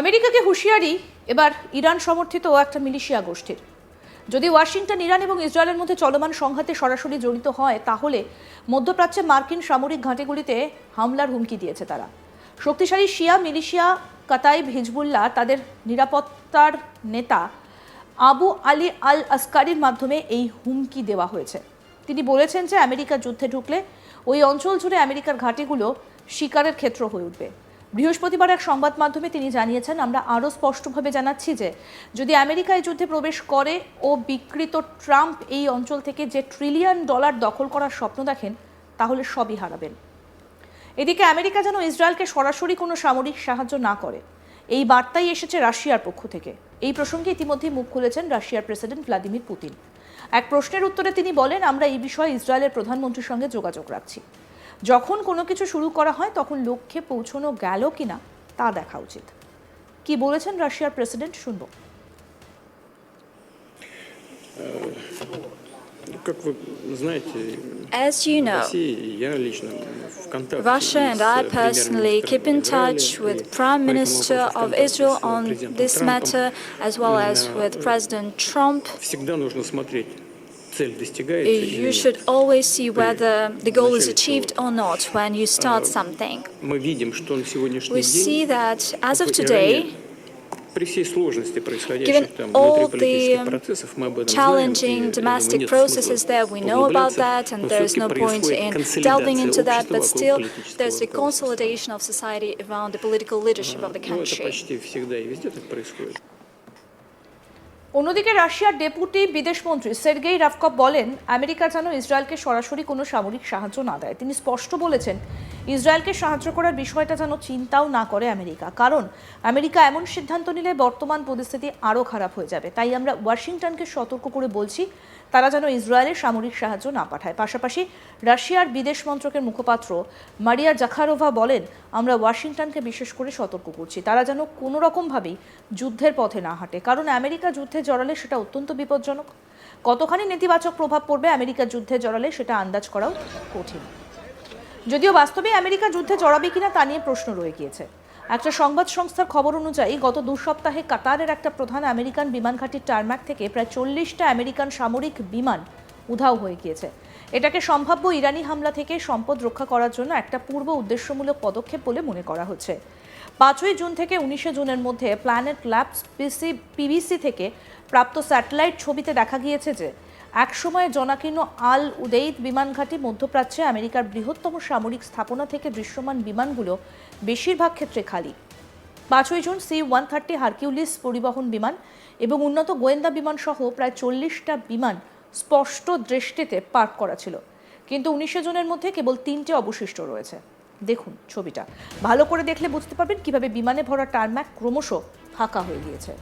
আমেরিকাকে হুঁশিয়ারি এবার ইরান সমর্থিত একটা মিলিশিয়া গোষ্ঠীর। যদি ওয়াশিংটন, ইরান এবং ইসরায়েলের মধ্যে চলমান সংঘাতে সরাসরি জড়িত হয়, তাহলে মধ্যপ্রাচ্যে মার্কিন সামরিক ঘাঁটিগুলিতে হামলার হুমকি দিয়েছে তারা। শক্তিশালী শিয়া মিলিশিয়া কাতাইব হিজবুল্লাহ তাদের নিরাপত্তার নেতা আবু আলী আল আসকারির মাধ্যমে এই হুমকি দেওয়া হয়েছে। তিনি বলেছেন যে আমেরিকা যুদ্ধে ঢুকলে ওই অঞ্চল জুড়ে আমেরিকার ঘাঁটিগুলো শিকারের ক্ষেত্র হয়ে উঠবে। বৃহস্পতিবার এক সংবাদ মাধ্যমে তিনি জানিয়েছেন, আমরা আরও স্পষ্টভাবে জানাচ্ছি যে, যদি আমেরিকা এই যুদ্ধে প্রবেশ করে ও বিকৃত ট্রাম্প এই অঞ্চল থেকে যে ট্রিলিয়ন ডলার দখল করার স্বপ্ন দেখেন, তাহলে সবই হারাবেন। এদিকে আমেরিকা যেন ইসরায়েলকে সরাসরি কোনো সামরিক সাহায্য না করে। এই বার্তাই এসেছে রাশিয়ার পক্ষ থেকে। এই প্রসঙ্গে ইতিমধ্যে মুখ খুলেছেন রাশিয়ার প্রেসিডেন্ট ভ্লাদিমির পুতিন। এক প্রশ্নের উত্তরে তিনি বলেন, আমরা এই বিষয়ে ইসরায়েলের প্রধানমন্ত্রীর সঙ্গে যোগাযোগ রাখছি। যখন কোনো কিছু শুরু করা হয় তখন লক্ষ্যে পৌঁছানো গেল কি না তা দেখা উচিত কি বলেছেন রাশিয়ার প্রেসিডেন্ট শুনব As you know, Russia and I personally keep in touch with Prime Minister of Israel on this matter as well as with President Trump. You should always see whether the goal is achieved or not when you start something. We see that as of today, Given all the challenging domestic processes there, we know about that, and there is no point in delving into that, but still there's a consolidation of society around the political leadership of the country. অন্যদিকে রাশিয়ার deputy বিদেশমন্ত্রী Sergei রাফকপ বলেন, America যেন ইসরায়েলকে সরাসরি কোনো সামরিক সাহায্য না দেয়। তিনি স্পষ্ট বলেছেন ইসরায়েলকে সাহায্য করার বিষয়টা যেন চিন্তাও না করে আমেরিকা। কারণ, আমেরিকা এমন সিদ্ধান্ত নিলে বর্তমান পরিস্থিতি আরও খারাপ হয়ে যাবে। তাই আমরা ওয়াশিংটনকে সতর্ক করে বলছি, তারা যেন ইসরায়েলের সামরিক সাহায্য না পাঠায়। পাশাপাশি রাশিয়ার বিদেশ মন্ত্রকের মুখপাত্র মারিয়া জাখারোভা বলেন, আমরা ওয়াশিংটনকে বিশেষ করে সতর্ক করছি। তারা যেন কোনো রকমভাবেই যুদ্ধের পথে না হাঁটে। কারণ, আমেরিকা যুদ্ধে জড়ালে সেটা অত্যন্ত বিপজ্জনক। কতখানি নেতিবাচক প্রভাব পড়বে আমেরিকা যুদ্ধে জড়ালে সেটা আন্দাজ করাও কঠিন। যদিও বাস্তবে আমেরিকা যুদ্ধে জড়াবে কিনা তা নিয়ে প্রশ্ন রয়ে গিয়েছে। একটা সংবাদ সংস্থার খবর অনুযায়ী, গত দু সপ্তাহে কাতারের একটা প্রধান আমেরিকান বিমান ঘাঁটির টারম্যাক থেকে প্রায় চল্লিশটা আমেরিকান সামরিক বিমান উধাও হয়ে গিয়েছে। এটাকে সম্ভাব্য ইরানি হামলা থেকে সম্পদ রক্ষা করার জন্য একটা পূর্ব উদ্দেশ্যমূলক পদক্ষেপ বলে মনে করা হচ্ছে। পাঁচই জুন থেকে উনিশে জুনের মধ্যে প্ল্যানেট ল্যাবস পিসি পিবিসি থেকে প্রাপ্ত স্যাটেলাইট ছবিতে দেখা গিয়েছে যে একসময় জনাকীর্ণ আল উদেইদ বিমানঘাটি মধ্যপ্রাচ্যে আমেরিকার বৃহত্তম সামরিক স্থাপনা থেকে দৃশ্যমান বিমানগুলো বেশিরভাগ ক্ষেত্রে খালি। পাঁচই June C one thirty Hercules পরিবহন বিমান এবং উন্নত গোয়েন্দা বিমান সহ প্রায় চল্লিশটা বিমান স্পষ্ট দৃষ্টিতে পার্ক করা ছিল। কিন্তু উনিশে জনের মধ্যে কেবল তিনটে অবশিষ্ট রয়েছে। দেখুন ছবিটা। ভালো করে দেখলে বুঝতে পারবেন কীভাবে বিমানে ভরা টারম্যাক ক্রমশ ফাঁকা হয়ে গিয়েছে।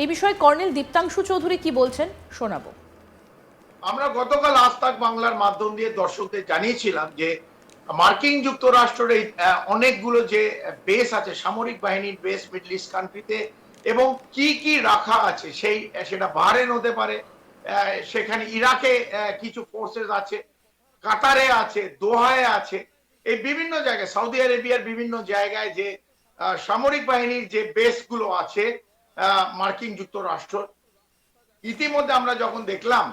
এই বিষয়ে কর্নেল দীপ্তাংশু চৌধুরী কি বলছেন শোনাবো। আমরা গতকাল আজ তাক বাংলার মাধ্যম দিয়ে দর্শকদের জানিয়েছিলাম যে মার্কিন যুক্তরাষ্ট্রের এই অনেকগুলো যে বেস আছে, সামরিক বাহিনীর বেস মিডল ইস্ট কান্ট্রিতে, এবং কি কি রাখা আছে সেই, সেটা বাহারেন হতে পারে সেখানে ইরাকে কিছু ফোর্সেস আছে, কাতারে আছে, দোহায় আছে, এই বিভিন্ন জায়গায়, সৌদি আরেবিয়ার বিভিন্ন জায়গায় যে সামরিক বাহিনীর যে বেসগুলো আছে মার্কিন যুক্তরাষ্ট্র। ইতিমধ্যে আমরা যখন দেখলাম,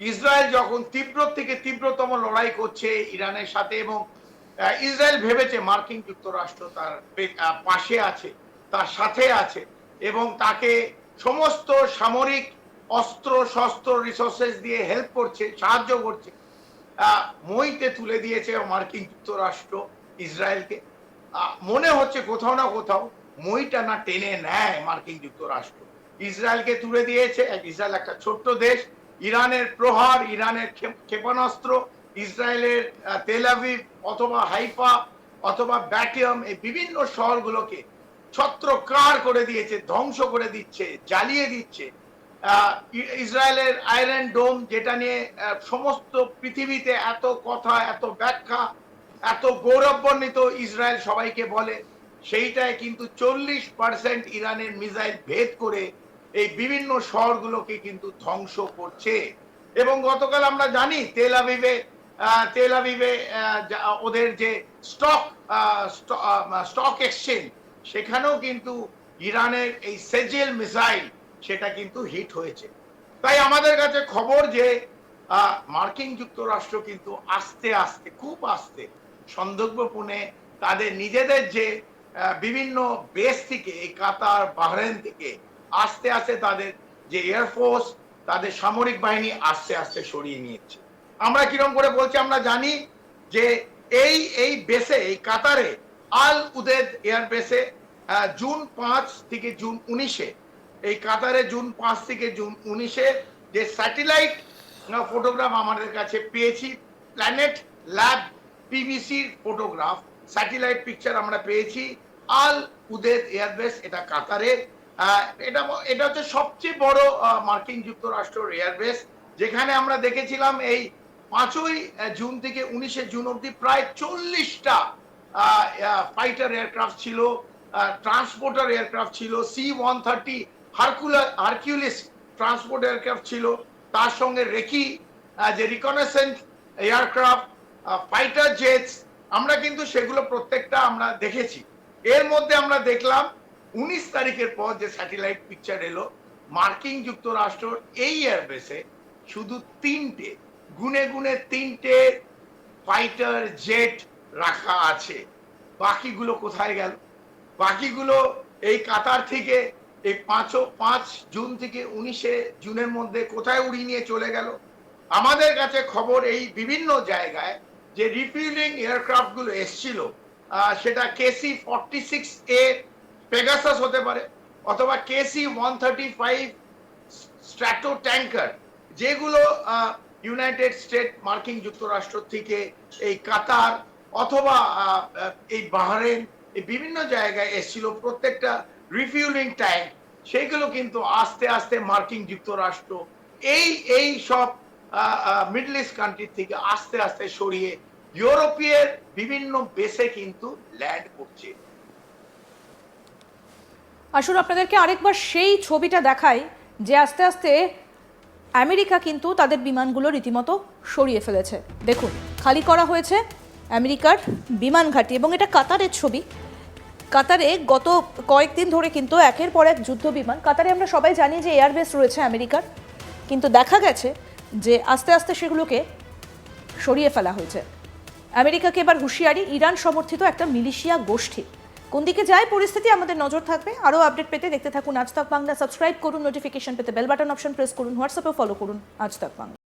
ইসরায়েল যখন তীব্র থেকে তীব্রতম লড়াই করছে ইরানের সাথে এবং ইসরায়েল ভেবেছে মার্কিন যুক্তরাষ্ট্র তার পাশে আছে, তার সাথে আছে এবং তাকে সমস্ত সামরিক অস্ত্র শস্ত্র রিসোর্সেস দিয়ে হেল্প করছে, সাহায্য করছে। মইতে তুলে দিয়েছে মার্কিন যুক্তরাষ্ট্র ইসরায়েলকে। মনে হচ্ছে কোথাও না কোথাও মইটা না টেনে নেয় মার্কিন যুক্তরাষ্ট্র। ইসরায়েলকে তুলে দিয়েছে ইসরায়েল একটা ছোট্ট দেশ। ইরানের প্রহার ইরানের ক্ষেপণাস্ত্র ইসরায়েলের আহ, তেল আভিভ অথবা হাইফা অথবা ব্যাটিয়াম এই বিভিন্ন শহরগুলোকে ছত্রকার করে দিয়েছে ধ্বংস করে দিচ্ছে জ্বালিয়ে দিচ্ছে। ইসরায়েলের আয়রন ডোম যেটা নিয়ে সমস্ত পৃথিবীতে এত কথা এত ব্যাখ্যা এত গৌরবান্বিত ইসরায়েল সবাইকে বলে সেইটায় কিন্তু চল্লিশ পার্সেন্ট ইরানের মিসাইল ভেদ করে এই বিভিন্ন শহরগুলোকে কিন্তু ধ্বংস করছে। এবং গতকাল আমরা জানি তেল আবিবে তেল আবিবে ওদের যে স্টক স্টক এক্সচেঞ্জ সেখানেও কিন্তু ইরানের এই সেজেল মিসাইল সেটা কিন্তু হিট হয়েছে। তাই আমাদের কাছে খবর যে মার্কিন যুক্তরাষ্ট্র কিন্তু আস্তে আস্তে, খুব আস্তে সন্দর্ভপূর্ণে তাদের নিজেদের যে বিভিন্ন বেস থেকে এই কাতার বাহরেন থেকে আস্তে আস্তে তাদের যে এয়ারফোর্স তাদের সামরিক বাহিনী আস্তে আস্তে সরিয়ে নিয়েছে। আমরা কীরকম করে বলছি, আমরা জানি যে এই এই বেসে এই কাতারে আল উদেদ এয়ার বেসে জুন পাঁচ থেকে জুন উনিশে, এই কাতারে জুন পাঁচ থেকে জুন উনিশে যে স্যাটেলাইট ফটোগ্রাফ আমাদের কাছে পেয়েছি প্ল্যানেট ল্যাব পিবিসির ফটোগ্রাফ স্যাটেলাইট পিকচার আমরা পেয়েছি। আল উদেদ এয়ারবেস, এটা কাতারে। এটা এটা হচ্ছে সবচেয়ে বড় মার্কিন যুক্তরাষ্ট্রের এয়ারবেস। যেখানে আমরা দেখেছিলাম এই পাঁচই জুন থেকে উনিশে জুন অবধি প্রায় চল্লিশটা ফাইটার এয়ারক্রাফট ছিল ট্রান্সপোর্টার এয়ারক্রাফট ছিল, C one thirty Hercules Hercules transport aircraft ছিল, তার সঙ্গে রেকি যে রিকনেসেন্ট এয়ারক্রাফট ফাইটার জেটস আমরা কিন্তু সেগুলো প্রত্যেকটা আমরা দেখেছি। এর মধ্যে আমরা দেখলাম, উনিশ তারিখের পর যে স্যাটেলাইট পিকচার এলো, মার্কিন যুক্তরাষ্ট্র এই এয়ারবেসে শুধু তিনটে, গুনে গুনে তিনটে ফাইটার জেট রাখা আছে। বাকিগুলো কোথায় গেল? বাকিগুলো এই কাতার থেকে এই পাঁচও পাঁচ জুন থেকে উনিশে জুনের মধ্যে কোথায় উড়িয়ে নিয়ে চলে গেল? আমাদের কাছে খবর এই বিভিন্ন জায়গায় যে রিফিউলিং এয়ারক্রাফটগুলো এসছিল সেটা KC forty six A Pegasus হতে পারে, অথবা KC one thirty five stratotanker যেগুলো ইউনাইটেড স্টেট মার্কিন যুক্তরাষ্ট্র থেকে এই কাতার অথবা এই বাহরেন, এই বিভিন্ন জায়গায় এসেছিল, প্রত্যেকটা রিফিউলিং ট্যাঙ্ক সেইগুলো কিন্তু আস্তে আস্তে মার্কিন যুক্তরাষ্ট্র এই এই সব মিডল ইস্ট কান্ট্রি থেকে আস্তে আস্তে সরিয়ে ইউরোপীয় বিভিন্ন বেসে কিন্তু ল্যান্ড করছে। আসুন আপনাদেরকে আরেকবার সেই ছবিটা দেখাই, যে আস্তে আস্তে আমেরিকা কিন্তু তাদের বিমানগুলো রীতিমতো সরিয়ে ফেলেছে। দেখুন, খালি করা হয়েছে আমেরিকার বিমান ঘাঁটি এবং এটা কাতারের ছবি। কাতারে গত কয়েকদিন ধরে কিন্তু একের পর এক যুদ্ধ বিমান কাতারে আমরা সবাই জানি যে এয়ারবেস রয়েছে আমেরিকার, কিন্তু দেখা গেছে যে আস্তে আস্তে সেগুলোকে সরিয়ে ফেলা হয়েছে। আমেরিকাকে এবার হুঁশিয়ারি, ইরান সমর্থিত একটা মিলিশিয়া গোষ্ঠী। কোন দিকে যায় পরিস্থিতি আমাদের নজর থাকবে। আরও আপডেট পেতে দেখতে থাকুন আজ তাক বাংলা। সাবস্ক্রাইব করুন, নোটিফিকেশন পেতে বেল বাটন অপশন প্রেস করুন হোয়াটসঅ্যাপে ফলো করুন আজ তাক বাংলা।